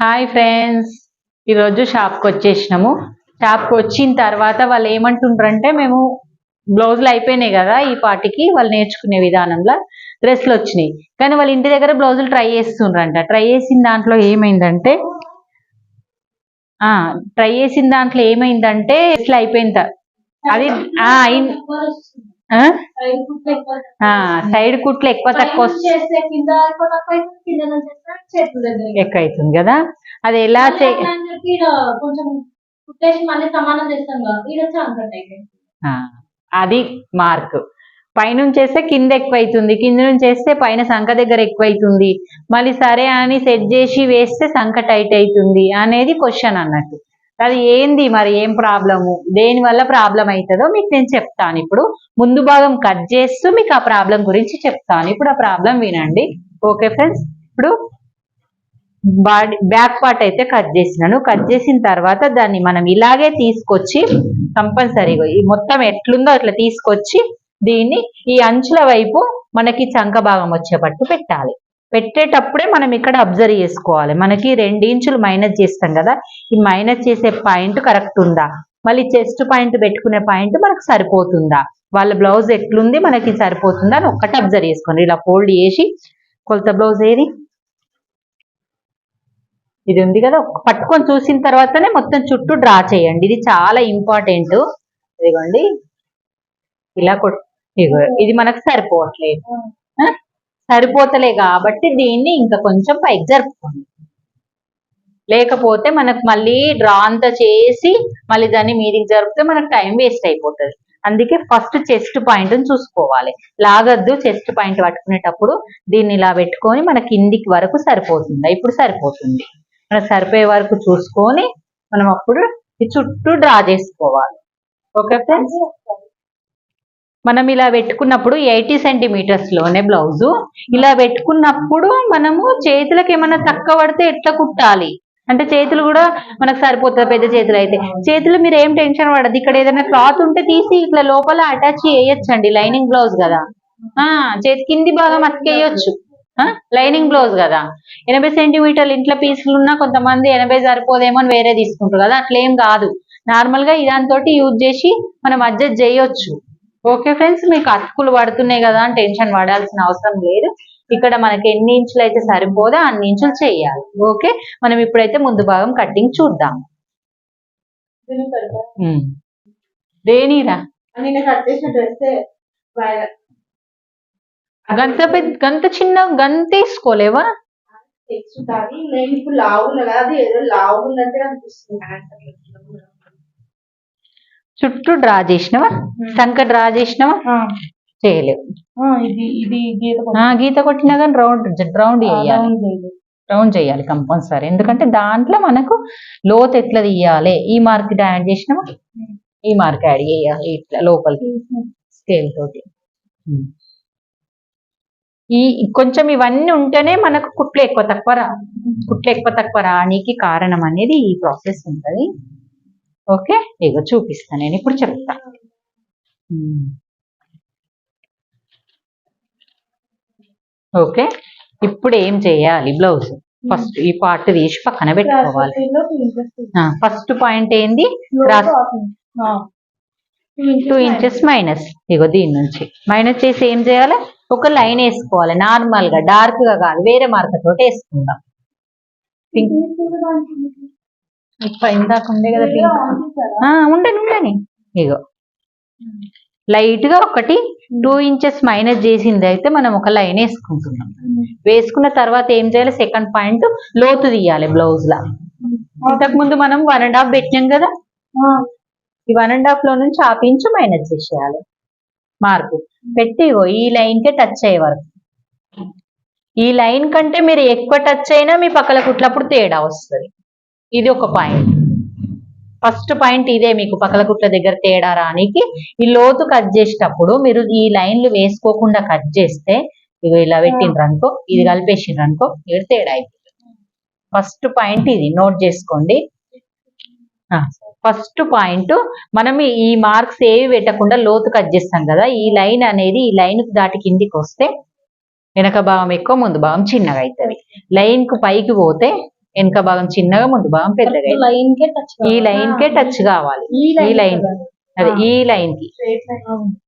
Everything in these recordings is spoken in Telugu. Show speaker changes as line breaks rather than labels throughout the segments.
హాయ్ ఫ్రెండ్స్ ఈరోజు షాప్కి వచ్చేసినాము. షాప్కి వచ్చిన తర్వాత వాళ్ళు ఏమంటుండ్రంటే మేము బ్లౌజులు అయిపోయినాయి కదా ఈ పాటికి వాళ్ళు నేర్చుకునే విధానంలో డ్రెస్లు వచ్చినాయి. కానీ వాళ్ళ ఇంటి దగ్గర బ్లౌజులు ట్రై చేస్తుండ్రంట. ట్రై చేసిన దాంట్లో ఏమైందంటే ఆ ట్రై చేసిన దాంట్లో ఏమైందంటే ఇట్లా అయిపోయింది అది సైడ్ కుట్లు ఎక్కువ తక్కువ
ఎక్కువ అవుతుంది, కింద?
అది ఎలా అది మార్క్ పైనుంచి చేస్తే కింద ఎక్కువ అవుతుంది. కింద నుంచి చేస్తే పైన సంఖ దగ్గర ఎక్కువ అవుతుంది. మళ్ళీ సరే అని సెట్ చేసి వేస్తే సంఖ టైట్ అవుతుంది అనేది క్వశ్చన్ అన్నట్టు. అది ఏంది మరి ఏం ప్రాబ్లము? దేని వల్ల ప్రాబ్లం అవుతుందో మీకు నేను చెప్తాను. ఇప్పుడు ముందు భాగం కట్ చేస్తూ మీకు ఆ ప్రాబ్లం గురించి చెప్తాను. ఇప్పుడు ఆ ప్రాబ్లం వినండి. Okay friends? ఇప్పుడు బాడీ బ్యాక్ పార్ట్ అయితే కట్ చేసినాను. కట్ చేసిన తర్వాత దాన్ని మనం ఇలాగే తీసుకొచ్చి కంపల్సరీగా ఈ మొత్తం ఎట్లుందో అట్లా తీసుకొచ్చి దీన్ని ఈ అంచుల వైపు మనకి చంక భాగం వచ్చేటట్టు పెట్టాలి. పెట్టేటప్పుడే మనం ఇక్కడ అబ్జర్వ్ చేసుకోవాలి. మనకి రెండు ఇంచులు మైనస్ చేస్తాం కదా. ఈ మైనస్ చేసే పాయింట్ కరెక్ట్ ఉందా? మళ్ళీ చెస్ట్ పాయింట్ పెట్టుకునే పాయింట్ మనకు సరిపోతుందా? వాళ్ళ బ్లౌజ్ ఎట్లుంది? మనకి సరిపోతుందా అని ఒక్కటి అబ్జర్వ్ చేసుకోండి. ఇలా ఫోల్డ్ చేసి కొలత బ్లౌజ్ ఏది? ఇది ఉంది కదా. పట్టుకొని చూసిన తర్వాతనే మొత్తం చుట్టూ డ్రా చేయండి. ఇది చాలా ఇంపార్టెంట్ ఇదిగోండి. ఇలా ఇది మనకు సరిపోవట్లేదు. సరిపోతలే కాబట్టి దీన్ని ఇంకా కొంచెం పైకి జరుపుకోండి. లేకపోతే మనకు మళ్ళీ డ్రా అంతా చేసి మళ్ళీ దాన్ని మీదికి జరిపితే మనకు టైం వేస్ట్ అయిపోతుంది. అందుకే ఫస్ట్ చెస్ట్ పాయింట్ చూసుకోవాలి. లాగద్దు చెస్ట్ పాయింట్ పట్టుకునేటప్పుడు దీన్ని ఇలా పెట్టుకొని మన కిందికి వరకు సరిపోతుందా. ఇప్పుడు సరిపోతుంది. మనకు సరిపోయే వరకు చూసుకొని మనం అప్పుడు చుట్టూ డ్రా చేసుకోవాలి. Okay friends? మనం ఇలా పెట్టుకున్నప్పుడు ఎయిటీ సెంటీమీటర్స్లోనే బ్లౌజు. ఇలా పెట్టుకున్నప్పుడు మనము చేతులకు ఏమైనా తక్కువ పడితే ఎట్లా కుట్టాలి? అంటే చేతులు కూడా మనకు సరిపోతుంది పెద్ద చేతులు అయితే. చేతులు మీరు ఏం టెన్షన్ పడదు ఇక్కడ ఏదైనా క్లాత్ ఉంటే తీసి ఇట్లా లోపల అటాచ్ చేయొచ్చండి. లైనింగ్ బ్లౌజ్ కదా. ఆ చేతి కింది భాగం అతికేయొచ్చు. లైనింగ్ బ్లౌజ్ కదా. ఎనభై సెంటీమీటర్లు ఇంట్లో పీసులు ఉన్నా కొంతమంది ఎనభై సరిపోదేమో అని వేరే తీసుకుంటారు కదా. అట్లేం కాదు. నార్మల్గా ఇదాంతో యూజ్ చేసి మనం అడ్జస్ట్ చేయొచ్చు. ఓకే ఫ్రెండ్స్ మీకు అతుకులు పడుతున్నాయి కదా అని టెన్షన్ పడాల్సిన అవసరం లేదు. ఇక్కడ మనకి ఎన్ని ఇంచులు అయితే సరిపోదో అన్ని ఇంచులు చేయాలి. ఓకే మనం ఇప్పుడైతే ముందు భాగం కటింగ్ చూద్దాం.
డ్రెస్
గంత గంత చిన్న గంత తీసుకోలేవా?
నేను ఇప్పుడు లావు ఉన్నా కదా అది ఏదో లావు ఉన్నట్టే అనిపిస్తుంది.
చుట్టూ డ్రా చేసినవా? సంక డ్రా చేసినవా? చేయలేవు.
గీత
ఆ, గీత కొట్టినా కానీ రౌండ్ రౌండ్ చేయాలి. రౌండ్ చేయాలి కంపల్సరీ. ఎందుకంటే దాంట్లో మనకు లోతు ఎట్లా తీయాలి? ఈ మార్క్ యాడ్ చేసినామా ఈ మార్క్ యాడ్ చేయాలి ఇట్లా లోపలికి స్కేల్ తోటి. ఈ కొంచెం ఇవన్నీ ఉంటేనే మనకు కుట్లు ఎక్కువ తక్కువ రా. కుట్లు ఎక్కువ తక్కువ రానికి కారణం అనేది ఈ ప్రాసెస్ ఉంటది. ఓకే? ఇగో చూపిస్తాను నేను ఇప్పుడు చెప్తా. ఓకే? ఇప్పుడు ఏం చేయాలి? బ్లౌజ్. ఫస్ట్ ఈ పార్ట్ తీసి పక్కన పెట్టుకోవాలి. ఫస్ట్ పాయింట్ ఏంది? టూ ఇంచెస్ మైనస్ ఇగో దీని నుంచి. మైనస్ చేసి ఏం చేయాలి? ఒక లైన్ వేసుకోవాలి. నార్మల్గా డార్క్గా కాదు. వేరే మార్క తోటి వేసుకుందాం. ఇందాక ఉండే కదా ఉండని ఉండని. ఇగో. లైట్గా ఒకటి టూ ఇంచెస్ మైనస్ చేసింది అయితే మనం ఒక లైన్ వేసుకుంటున్నాం. వేసుకున్న తర్వాత ఏం చేయాలి? సెకండ్ పాయింట్ లోతు తీయాలి బ్లౌజ్ లా ఇంతకు ముందు మనం వన్ అండ్ హాఫ్ పెట్టినాం కదా? ఈ వన్ అండ్ హాఫ్లో నుంచి హాఫ్ ఇంచు మైనస్ చేసేయాలి. మార్కు పెట్టి ఇగో ఈ లైన్ కే టచ్ అయ్యే వరకు. ఈ లైన్ కంటే మీరు ఎక్కువ టచ్ అయినా మీ పక్కల కుట్లప్పుడు తేడా వస్తుంది. ఇది ఒక పాయింట్. ఫస్ట్ పాయింట్ ఇదే మీకు పకలకుట్ల దగ్గర తేడా రానికి. ఈ లోతు కట్ చేసేటప్పుడు మీరు ఈ లైన్లు వేసుకోకుండా కట్ చేస్తే ఇది ఇలా పెట్టిండ్రు అనుకో ఇది కలిపేసిండ్రు అనుకో ఇక్కడ తేడా అయిపోతుంది. ఫస్ట్ పాయింట్ ఇది నోట్ చేసుకోండి. ఫస్ట్ పాయింట్ మనం ఈ మార్క్స్ ఏవి పెట్టకుండా లోతు కట్ చేస్తాం కదా ఈ లైన్ అనేది ఈ లైన్ దాటి కిందికి వస్తే వెనక భాగం ఎక్కువ ముందు భాగం చిన్నగా అవుతుంది లైన్కు పైకి పోతే వెనక భాగం చిన్నగా ముందు భాగం పెద్దగా ఈ లైన్ కే టచ్ కావాలి.
ఈ లైన్
అదే ఈ లైన్కి.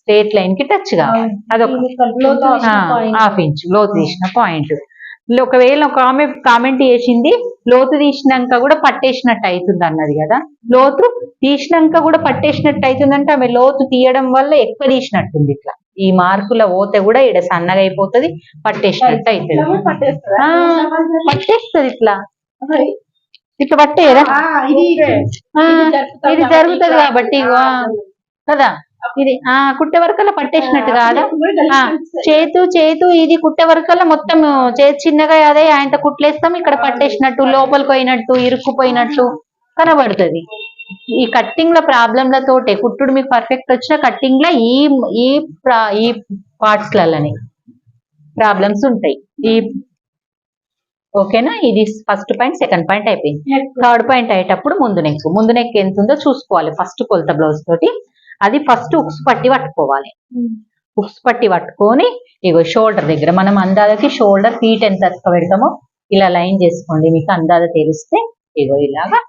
స్ట్రేట్ లైన్కి టచ్ కావాలి. అదొక హాఫ్ ఇంచ్. లోతు తీసిన పాయింట్. ఒకవేళ ఒక ఆమె కామెంట్ చేసింది లోతు తీసినాక కూడా పట్టేసినట్టు అవుతుంది అన్నది కదా. లోతు తీసినాక కూడా పట్టేసినట్టు అవుతుందంటే ఆమె లోతు తీయడం వల్ల ఎక్కువ తీసినట్టుంది ఇట్లా. ఈ మార్కుల ఓత కూడా ఇక్కడ సన్నగా అయిపోతుంది పట్టేసినట్టు అవుతుంది. పట్టేస్తుంది ఇట్లా. ఇట్లా పట్టేయరా? ఆ, ఇది జరుగుతుంది కాబట్టి కదా? ఇది ఆ కుట్టే వరకల్లా పట్టేసినట్టు కాదా? చేతు చేతు ఇది కుట్టే వరకల్లా మొత్తం చేతి చిన్నగా అదే ఆయన కుట్లేస్తాం. ఇక్కడ పట్టేసినట్టు లోపలికి పోయినట్టు ఇరుక్కుపోయినట్టు కనబడుతుంది. ఈ కట్టింగ్లో ప్రాబ్లంలతోటే కుట్టుడు మీకు పర్ఫెక్ట్ వచ్చిన కట్టింగ్లో ఈ ఈ ఈ పార్ట్స్ లని ప్రాబ్లమ్స్ ఉంటాయి. ఈ ఓకేనా? ఇది ఫస్ట్ పాయింట్ సెకండ్ పాయింట్ అయిపోయింది. థర్డ్ పాయింట్ అయ్యేటప్పుడు ముందు నెక్ ముందు నెక్ ఎంత ఉందో చూసుకోవాలి. ఫస్ట్ కొలత బ్లౌజ్ తోటి. అది ఫస్ట్ ఉక్స్ పట్టి పట్టుకోవాలి. ఉక్స్ పట్టి పట్టుకొని ఇగో షోల్డర్ దగ్గర మనం అందాదకి షోల్డర్ ఫీట్ ఎంత ఎత్తుక పెడతామో ఇలా లైన్ చేసుకోండి. మీకు అందాద తెలిస్తే ఇగో ఇలాగా.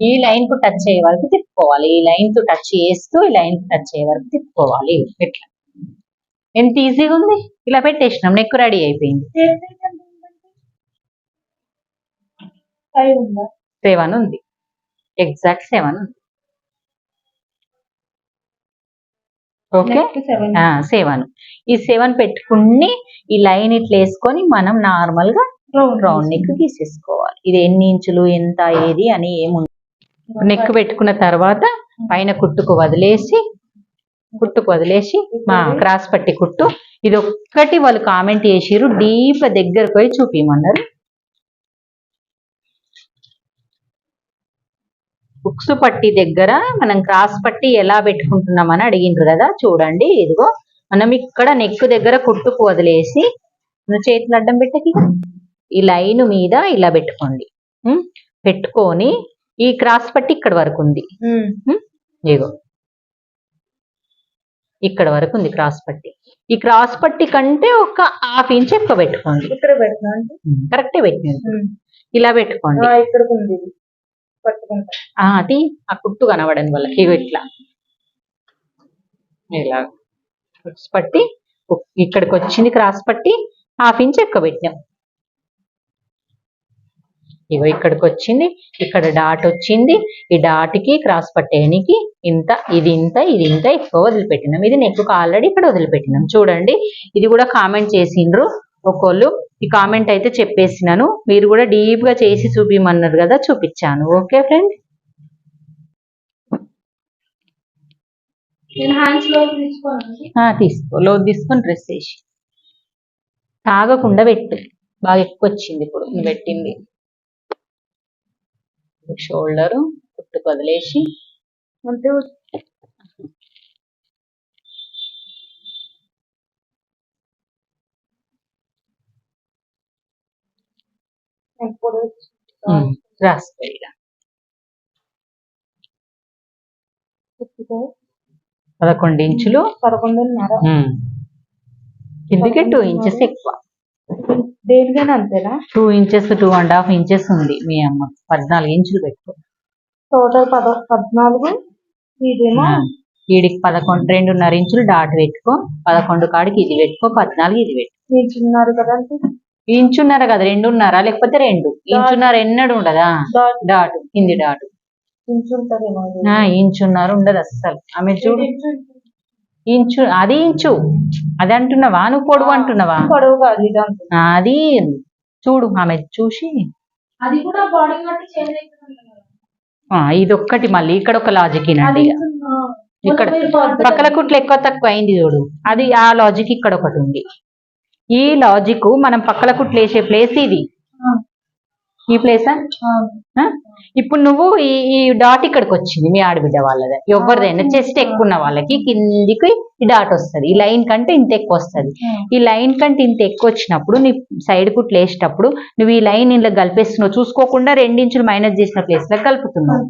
ఈ లైన్కు టచ్ అయ్యే వరకు తిప్పుకోవాలి. ఈ లైన్కు టచ్ చేస్తూ ఈ లైన్కు టచ్ అయ్యే వరకు తిప్పుకోవాలి. ఇట్లా. ఎంత ఈజీగా ఉంది? ఇలా పెట్టేసినాం నెక్ రెడీ అయిపోయింది. సెవెన్ ఉంది. ఎగ్జాక్ట్ సెవెన్ ఉంది. ఓకే? సెవెన్. ఈ సెవెన్ పెట్టుకుని ఈ లైన్ ఇట్లా వేసుకొని మనం నార్మల్గా రౌండ్ నెక్ గీసేసుకోవాలి ఇది ఎన్ని ఇంచులు ఎంత ఏది అని ఏముంది నెక్ పెట్టుకున్న తర్వాత పైన కుట్టుకు వదిలేసి కుట్టుకు వదిలేసి మా క్రాస్ పట్టి కుట్టు ఇది ఒక్కటి వాళ్ళు కామెంట్ చేసిర్రు. డీప్ దగ్గరకు పోయి చూపిమన్నారు బుక్స్ పట్టి దగ్గర మనం క్రాస్ పట్టి ఎలా పెట్టుకుంటున్నామని అడిగిండ్రు కదా. చూడండి ఇదిగో. మనం ఇక్కడ నెక్ దగ్గర కుట్టుకు వదిలేసి చేతులు అడ్డం పెట్టకి. ఈ లైన్ మీద ఇలా పెట్టుకోండి? పెట్టుకొని ఈ క్రాస్ పట్టి ఇక్కడ వరకు ఉంది. ఉం? ఇక్కడ వరకు ఉంది క్రాస్ పట్టి. ఈ క్రాస్ పట్టి కంటే ఒక హాఫ్ ఇంచ్ ఎక్కువ పెట్టుకోండి.
ఇక్కడ
కరెక్టే పెట్టింది ఇలా పెట్టుకోండి.
ఇక్కడ
అది ఆ కుట్టు కనబడని వాళ్ళకి. ఇగో ఇట్లా. ఇలా పట్టి ఇక్కడికి వచ్చింది క్రాస్ పట్టి హాఫ్ ఇంచ్ ఎక్కువ పెట్టాం ఇగో ఇక్కడికి వచ్చింది ఇక్కడ డాట్ వచ్చింది ఈ డాట్కి క్రాస్ పట్టేయనికి ఇంత ఇది ఇంత ఇది ఇంత ఎక్కువ వదిలిపెట్టినాం. ఇది నెక్ ఆల్రెడీ ఇక్కడ వదిలిపెట్టినాం. చూడండి ఇది కూడా కామెంట్ చేసిండ్రు ఒకళ్ళు. ఈ కామెంట్ అయితే చెప్పేసినాను. మీరు కూడా డీప్గా చేసి చూపిమన్నారు కదా చూపించాను. ఓకే ఫ్రెండ్లో తీసుకో. లోతు తీసుకొని డ్రెస్ వేసి తాగకుండా పెట్టు. బాగా ఎక్కువ వచ్చింది ఇప్పుడు పెట్టింది. షోల్డర్ కుట్టు వదిలేసి ఇక పదకొండు ఇంచులు.
పదకొండున్నర.
కిందికి టూ ఇంచెస్ ఎక్కువ?
దేనికైనా అంతేనా?
Two inches two and half inches ఉంది మీ అమ్మ. పద్నాలుగు ఇంచులు పెట్టుకో
టోటల్ పద పద్నాలుగు ఇదేమో
ఆ, ఈడికి పదకొండు రెండున్నర ఇంచులు డాట్ పెట్టుకో. పదకొండు కాడికి ఇది పెట్టుకో పద్నాలుగు ఇది పెట్టుకో
నిల్చున్నారు కదండి?
ఇంచున్నర కదా రెండున్నర లేకపోతే రెండు. ఇంచున్నర ఎన్నడు ఉండదా?
డాట్.
కింది డాట్. ఇంచున్నర ఉండదు అస్సలు. ఆమె చూడు.
ఇంచు
అది ఇంచు. అది అంటున్నావా? నువ్వు అంటున్నావా?
పొడవు కాదు ఇది అంతే
ఆ, అది చూడు ఆమె చూసి.
అది కూడా బాడీ బట్టి చేంజ్ అవుతుంది
ఆ, ఇది ఒక్కటి మళ్ళీ ఇక్కడ ఒక లాజిక్ ఇనండి ఇక. ఇక్కడ పక్కల కుట్లు ఎక్కువ తక్కువ అయింది చూడు. అది ఆ లాజిక్ ఇక్కడ ఒకటి ఉంది. ఈ లాజిక్ మనం పక్కల కుట్లు వేసే ప్లేస్ ఇది ఈ ప్లేసా? ఇప్పుడు నువ్వు ఈ ఈ డాట్ ఇక్కడికి వచ్చింది మీ ఆడబిడ్డ వాళ్ళది. ఎవరిదైనా చెస్ట్ ఎక్కువ ఉన్న వాళ్ళకి కిందికి ఈ డాట్ వస్తది. ఈ లైన్ కంటే ఇంత ఎక్కువ వస్తది. ఈ లైన్ కంటే ఇంత ఎక్కువ వచ్చినప్పుడు నీ సైడ్ కుట్లు వేసేటప్పుడు నువ్వు ఈ లైన్ ఇంట్లో కలిపేస్తున్నావు. చూసుకోకుండా రెండించులు మైనస్ చేసిన ప్లేస్లో కలుపుతున్నావు.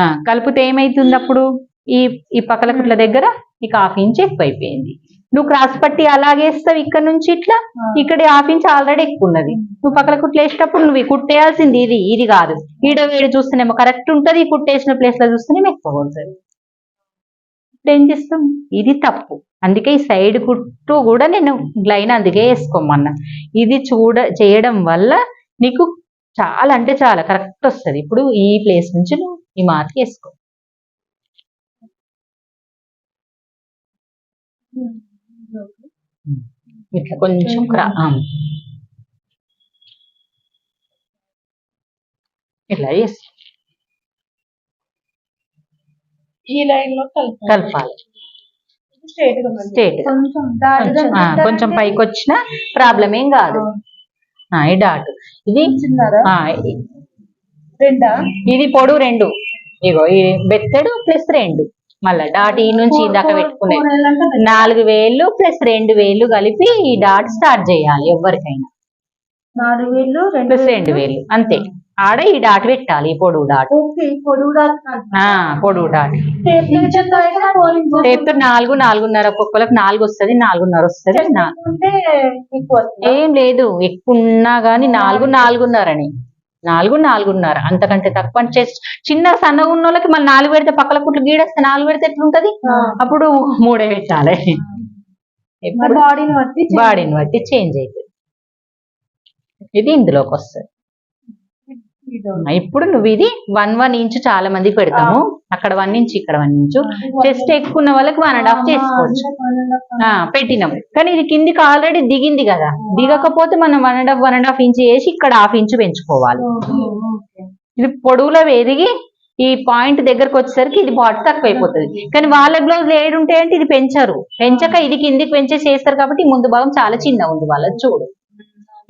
ఆ, కలిపితే ఏమైతుంది అప్పుడు ఈ ఈ పక్కల కుట్ల దగ్గర నీకు హాఫ్ ఇంచ్ ఎక్కువ అయిపోయింది నువ్వు క్రాస్ పట్టి అలాగేస్తావు ఇక్కడ నుంచి ఇట్లా? ఇక్కడ హాఫ్ ఇంచ్ ఆల్రెడీ ఎక్కువ ఉన్నది నువ్వు పక్కన కుట్లు వేసేటప్పుడు నువ్వు కుట్టేయాల్సింది ఇది ఇది కాదు. ఈడ వేడి చూస్తేనేమో కరెక్ట్ ఉంటది ఈ కుట్టేసిన ప్లేస్లో చూస్తేనేమో ఎక్కువ ఉంటుంది. ఇప్పుడు ఏం చేస్తాం? ఇది తప్పు. అందుకే ఈ సైడ్ కుట్టు కూడా నేను లైన్ అందుకే వేసుకోమన్నా. ఇది చూడ చేయడం వల్ల నీకు చాలా అంటే చాలా కరెక్ట్ వస్తుంది. ఇప్పుడు ఈ ప్లేస్ నుంచి నువ్వు ఈ మార్క్ వేసుకో. ఇట్లా కొంచెం క్రా. ఇట్లా వేసి
ఈ లైన్లో కలిపి
కలపాలి.
స్ట్రేట్ కొంచెం
పైకి వచ్చినా ప్రాబ్లం ఏం కాదు. ఈ డాట్. ఇది ఇది పొడవు రెండు. ఇగో ఈ బెత్తడు ప్లస్ రెండు. మళ్ళా డాట్ ఈ నుంచి ఈ దాకా పెట్టుకునేది
కూరలంటే రెండు.
నాలుగు వేలు ప్లస్ రెండు వేలు కలిపి ఈ డాట్ స్టార్ట్ చేయాలి ఎవరికైనా.
నాలుగు వేలు రెండు
ప్లస్ రెండు వేలు అంతే. ఆడ ఈ డాట్ పెట్టాలి ఈ పొడుగు డాట్
పొడుగు
డాట్ రేపు నాలుగు నాలుగున్నర ఒక్కొక్కరికి నాలుగు వస్తది నాలుగున్నర వస్తుందా? ఏం లేదు ఎక్కువ ఉన్నా గానీ నాలుగు నాలుగున్నరని. నాలుగు నాలుగున్నర. అంతకంటే తక్కువ. చిన్న సన్నగా ఉన్న వాళ్ళకి మళ్ళీ నాలుగు పెడితే పక్కల కుట్లు గీడేస్తే నాలుగు పెడితే ఎట్లుంటది. అప్పుడు మూడే పెట్టాలి
బాడీని బట్టి చేంజ్
బాడీని బట్టి చేంజ్ అవుతుంది ఇది ఇందులోకి వస్తుంది. ఇప్పుడు నువ్వు ఇది వన్ వన్ ఇంచు చాలా మందికి పెడతాము. అక్కడ వన్ ఇంచు ఇక్కడ వన్ ఇంచు. చెస్ట్ ఎక్కువ ఉన్న వాళ్ళకి వన్ అండ్ హాఫ్ చేసుకోవచ్చు. ఆ, పెట్టినాం. కానీ ఇది కిందికి ఆల్రెడీ దిగింది కదా. దిగకపోతే మనం one and half one and half inch వేసి ఇక్కడ హాఫ్ ఇంచు పెంచుకోవాలి. ఇది పొడవులో ఎదిగి ఈ పాయింట్ దగ్గరకు వచ్చేసరికి ఇది బాట్ తక్కువ అయిపోతుంది. కానీ వాళ్ళ బ్లౌజ్ ఏడు ఉంటే అంటే ఇది పెంచరు. పెంచక ఇది కిందికి పెంచేసి చేస్తారు కాబట్టి ముందు భాగం చాలా చిన్న ఉంది వాళ్ళది చూడు.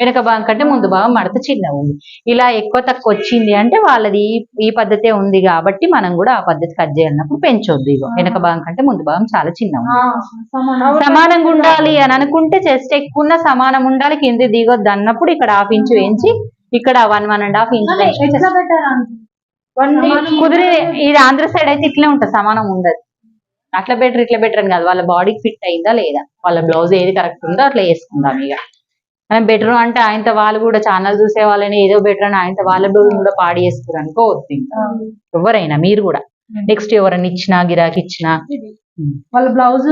వెనక భాగం కంటే ముందు భాగం మడత చిన్న ఉంది. ఇలా ఎక్కువ తక్కువ వచ్చింది అంటే వాళ్ళది ఈ- పద్ధతే ఉంది కాబట్టి మనం కూడా ఆ పద్ధతి కట్ చేయాలన్నప్పుడు పెంచొద్దు ఇగో. వెనక భాగం కంటే ముందు భాగం చాలా చిన్న ఉంది. సమానంగా ఉండాలి. అని అనుకుంటే చెస్ట్ ఎక్కువ సమానం ఉండాలి కింది దిగొద్దు అన్నప్పుడు ఇక్కడ హాఫ్ ఇంచు వేయించి ఇక్కడ one one and half inch కుదిరి ఇది ఆంధ్ర సైడ్ అయితే ఇట్లే ఉంటుంది సమానం ఉండదు. అట్లా బెటర్ ఇట్లా బెటర్ అని కాదు. వాళ్ళ బాడీకి ఫిట్ అయిందా లేదా? వాళ్ళ బ్లౌజ్ ఏది కరెక్ట్ ఉందో అట్లా వేసుకుందాం ఇక. బెటర్ అంటే ఆయనతో వాళ్ళు కూడా ఛానల్ చూసే వాళ్ళని ఏదో బెటర్ అని ఆయనతో వాళ్ళ కూడా పాడి చేసుకుని అనుకోవద్దు ఎవరైనా మీరు కూడా. నెక్స్ట్ ఎవరైనా ఇచ్చినా గిరాకి ఇచ్చినా.
వాళ్ళ బ్లౌజ్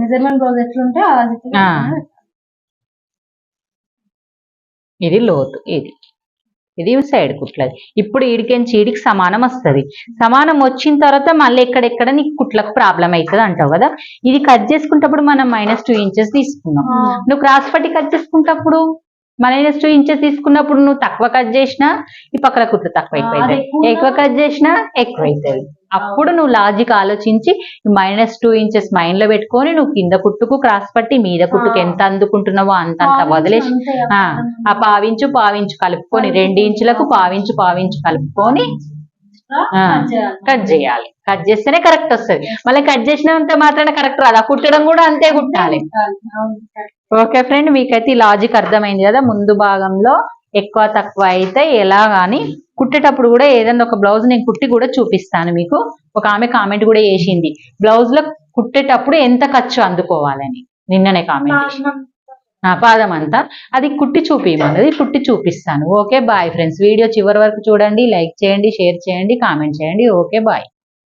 మెజర్మెంట్ బ్లౌజ్ ఎట్లుంటే.
ఇది లోతు ఇది. ఇది సైడ్ కుట్లది. ఇప్పుడు ఈడికెంచి ఈడికి సమానం వస్తది. సమానం వచ్చిన తర్వాత మళ్ళీ ఎక్కడెక్కడ నీకు కుట్లకు ప్రాబ్లం అవుతుంది అంటావు కదా? ఇది కట్ చేసుకుంటప్పుడు మనం మైనస్ టూ ఇంచెస్ తీసుకున్నాం. నువ్వు క్రాస్ పట్టి కట్ చేసుకుంటప్పుడు మైనస్ టూ ఇంచెస్ తీసుకున్నప్పుడు నువ్వు తక్కువ కట్ చేసినా ఈ పక్కల కుట్లు తక్కువ అయిపోతాయి
ఎక్కువ
కట్ చేసినా ఎక్కువ అవుతుంది అప్పుడు నువ్వు లాజిక్ ఆలోచించి మైనస్ టూ ఇంచెస్ మైండ్లో పెట్టుకొని నువ్వు కింద కుట్టుకు క్రాస్ పట్టి మీద కుట్టుకు. ఎంత అందుకుంటున్నావో అంత అంత వదిలేసి ఆ, పావించు పావించు కలుపుకొని రెండు ఇంచులకు పావించు పావించు కలుపుకొని కట్ చేయాలి. కట్ చేస్తేనే కరెక్ట్ వస్తుంది. మళ్ళీ కట్ చేసినంత మాత్రాన కరెక్ట్ రాదు. ఆ కుట్టడం కూడా అంతే కుట్టాలి. ఓకే ఫ్రెండ్ మీకైతే ఈ లాజిక్ అర్థమైంది కదా? ముందు భాగంలో ఎక్కువ తక్కువ అయితే ఎలా గాని కుట్టేటప్పుడు కూడా ఏదైనా ఒక బ్లౌజ్ నేను కుట్టి కూడా చూపిస్తాను మీకు. ఒక ఆమె కామెంట్ కూడా చేసింది. బ్లౌజ్లో కుట్టేటప్పుడు ఎంత ఖర్చు అందుకోవాలని? నిన్ననే కామెంట్ ఆ, పాదం అంతా. అది కుట్టి చూపించమన్నది కుట్టి చూపిస్తాను. ఓకే బాయ్ ఫ్రెండ్స్ వీడియో చివరి వరకు చూడండి లైక్ చేయండి షేర్ చేయండి కామెంట్ చేయండి. Okay bye